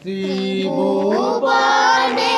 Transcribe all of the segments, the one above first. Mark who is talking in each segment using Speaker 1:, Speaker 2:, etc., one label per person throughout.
Speaker 1: Tribu Pondek.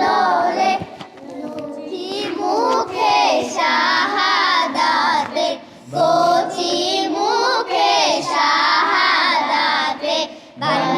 Speaker 1: দলে মুখি মুখে শাহাদাতে কচি মুখে শাহাদাতে বাংলা